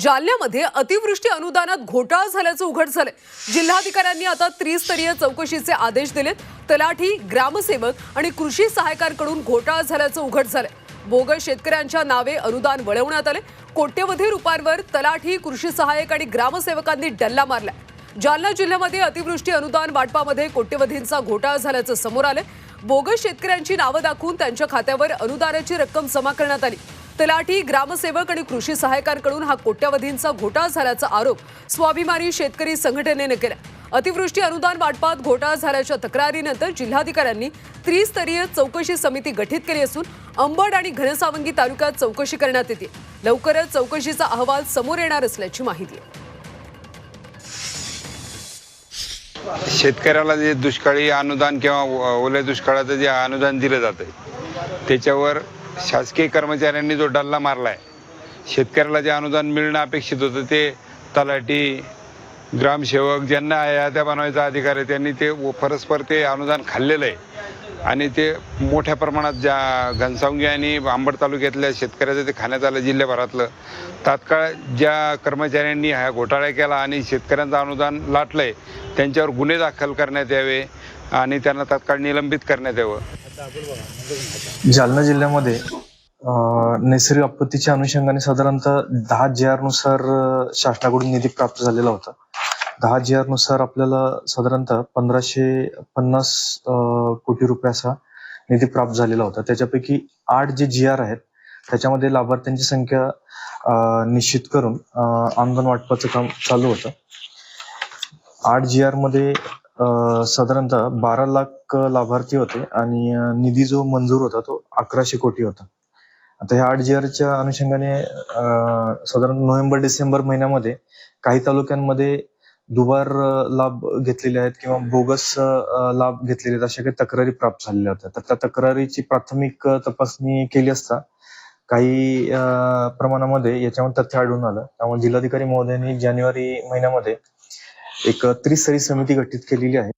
जालन्यामध्ये अतिवृष्टी अनुदानात घोटाळा झाल्याचं उघड झालंय. जिल्हाधिकाऱ्यांनी आता त्रिस्तरीय चौकशीचे आदेश दिलेत. तलाठी ग्रामसेवक आणि कृषी सहायकांकडून घोटाळा झाल्याचं उघड झालंय. बोगस शेतकऱ्यांच्या नावे अनुदान वळवण्यात आले कोट्यवधी रुपयांवर तलाठी कृषी सहाय्यक आणि ग्रामसेवकांनी डल्ला मारला जालना जिल्ह्यामध्ये अतिवृष्टी अनुदान वाटपामध्ये कोट्यवधींचा घोटाळा झाल्याचं समोर आलं बोगस शेतकऱ्यांची नावं दाखवून त्यांच्या खात्यावर अनुदानाची रक्कम जमा करण्यात आली. तलाठी ग्रामसेवक आणि कृषी सहायकांकडून हा कोट्यावधींचा घोटाळा झाल्याचा आरोप स्वाभिमानी शेतकरी संघटनेनं केला. अतिवृष्टी अनुदान वाटपात घोटाळा झाल्याच्या तक्रारीनंतर जिल्हाधिकाऱ्यांनी त्रिस्तरीय चौकशी समिती गठीत केली असून अंबड आणि घनसावंगी तालुक्यात चौकशी करण्यात येते. लवकरच चौकशीचा अहवाल समोर येणार असल्याची माहिती आहे. शेतकऱ्याला जे दुष्काळी अनुदान किंवा ओल्या दुष्काळाचं जे अनुदान दिलं जातं त्याच्यावर शासकीय कर्मचाऱ्यांनी जो डल्ला मारला आहे शेतकऱ्याला जे अनुदान मिळणं अपेक्षित होतं ते तलाठी ग्रामसेवक ज्यांना याद्या बनवायचा अधिकार आहे त्यांनी ते व- परस्पर ते अनुदान खाल्लेलं आहे. आणि ते मोठ्या प्रमाणात ज्या घनसावंगी आणि आंबड तालुक्यातल्या शेतकऱ्याचं ते खाण्यात आलं जिल्ह्याभरातलं. तात्काळ ज्या कर्मचाऱ्यांनी हा घोटाळा केला आणि शेतकऱ्यांचं अनुदान लाटलंय त्यांच्यावर गुन्हे दाखल करण्यात यावे आणि त्यांना तात्काळ निलंबित करण्यात यावं. जालना जिल्ह्यामध्ये नैसर्गिक आपत्तीच्या अनुषंगाने साधारणतः दहा जे आरनुसार शासनाकडून निधी प्राप्त झालेला होता. दहा जी आरनुसार आपल्याला साधारणतः पंधराशे पन्नास कोटी रुपयाचा निधी प्राप्त झालेला होता. त्याच्यापैकी आठ जे जी आर आहेत त्याच्यामध्ये लाभार्थ्यांची संख्या निश्चित करून अं, वाटपाचं काम चालू होतं. आठ जी आरमध्ये साधारणतः बारा लाख लाभार्थी होते आणि निधी जो मंजूर होता तो अकराशे कोटी होता. आता ह्या आठ जी आरच्या अनुषंगाने साधारण नोव्हेंबर डिसेंबर महिन्यामध्ये काही तालुक्यांमध्ये दुबार लाभ घेतलेले आहेत किंवा बोगस लाभ घेतलेले आहेत अशा काही तक्रारी प्राप्त झालेल्या होत्या. तर त्या तक्रारीची प्राथमिक तपासणी केली असता काही प्रमाणामध्ये याच्यामध्ये तथ्य आढळून आलं. त्यामुळे जिल्हाधिकारी महोदयांनी जानेवारी महिन्यामध्ये एक त्रिस्तरीय समिती गठीत केलेली आहे.